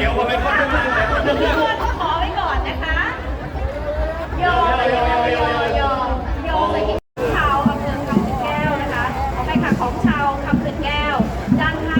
ขียวมาเป็นคนเดียวขอไปก่อนนะคะโยมยอมยโยโยไปที่ชาวอำเภอคำเขื่อนแก้วนะคะใช่ค่ะของชาวคำเขื่อนแก้วด้านข้าง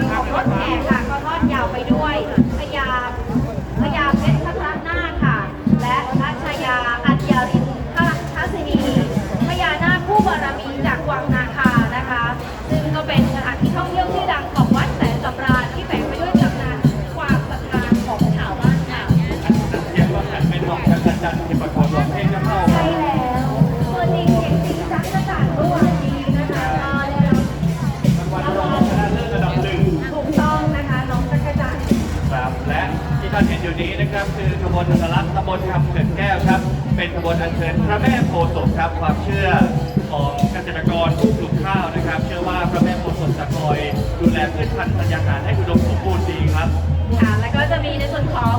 ครับคือขบวนสลักตำบลคำเขื่อนแก้วครับ เป็นขบวนอัญเชิญพระแม่โพธิ์ครับความเชื่อของเกษตรกรผู้ปลูกข้าวนะครับ เชื่อว่าพระแม่โพธิ์จะคอยดูแลพืชพันธุ์ธัญญาหารให้คุดมสมบูรณ์ดีครับ ค่ะแล้วก็จะมีในส่วนของ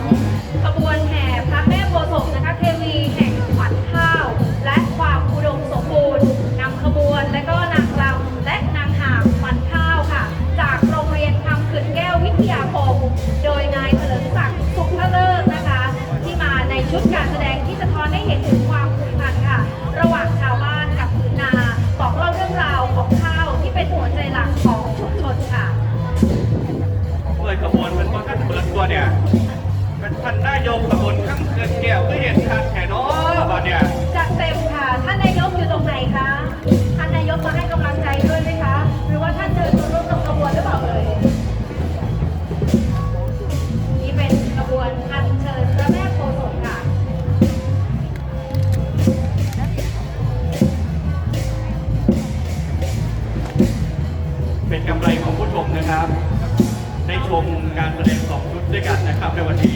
วันนี้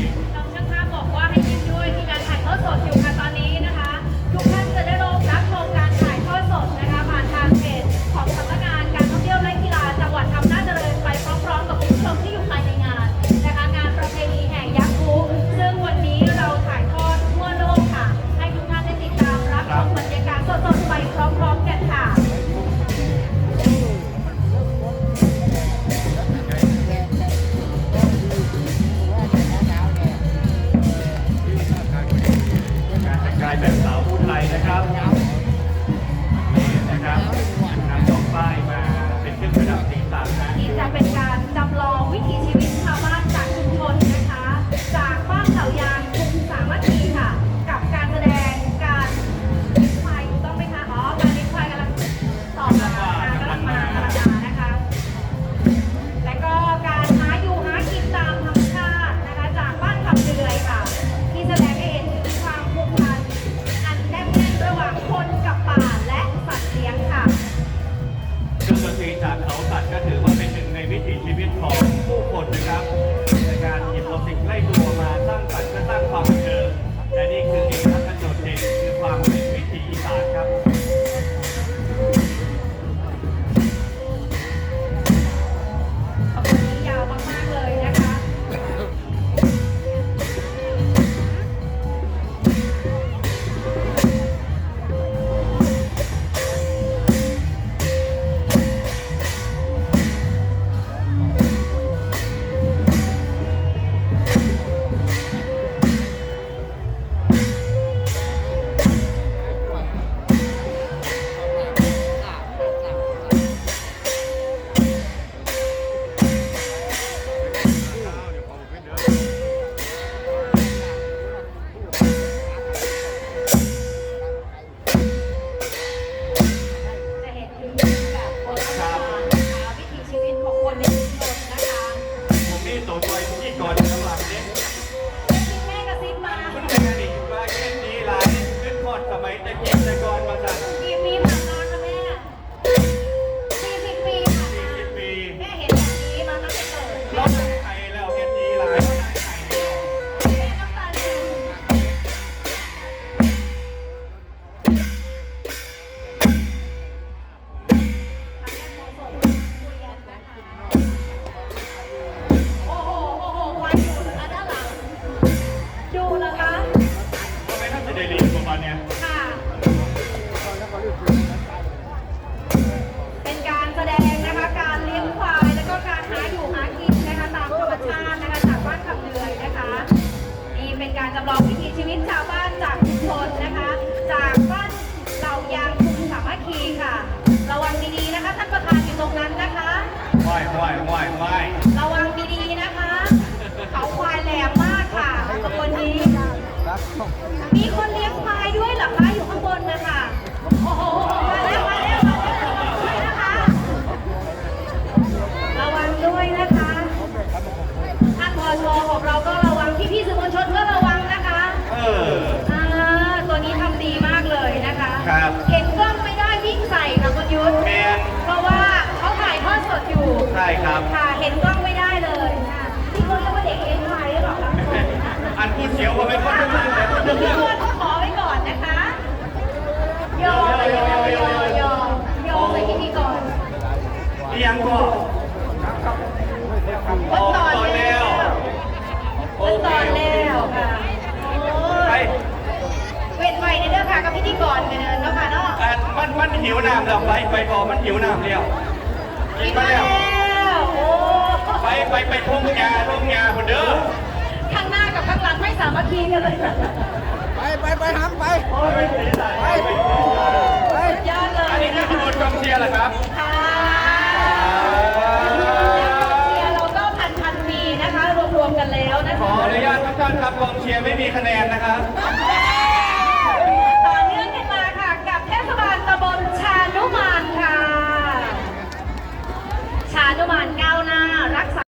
เก็บตะกอนมาจาก ครับ ค่ะ เห็นกล้องไม่ได้เลยค่ะที่เขาเรียกว่าเด็กเลี้ยงควายหรือเปล่าคะอันพูดเสียวว่าไม่ค่อยได้ยินเลยพูดพี่เรื่องบอลเขาขอไว้ก่อนนะคะโยโยโยโยโยใส่พิธีกรเอียงก็เมื่อตอนต่อแล้แล้ววโอเมื่อเคตอนแล้วค่ะโอ้ไปยเว้นไว้ในเด้อค่ะกับพิธีกรกันเนาะค่ะเนาะอันมันมันหิวน้ำแล้วไปไปพอมันหิวน้ำแล้วกิกินนมามาแล้แล้ววโอ้ ไปไปไปทุ่งยาทุ่งยาคนเด้อข้างหน้ากับข้างหลังไม่สามัคคีกันเลยไปไปไปหักไปโอ้ยไม่เสียใจไปไปสุดยอดเลยอันนี้คือขบวนกองเชียร์เหรอครับค่ะเชียร์เราก็พันพันปีนะคะรวมๆกันแล้วนะขอคะอนุญาตทุกท่านครับกองเชียร์ไม่มีคะแนนนะครับเอ้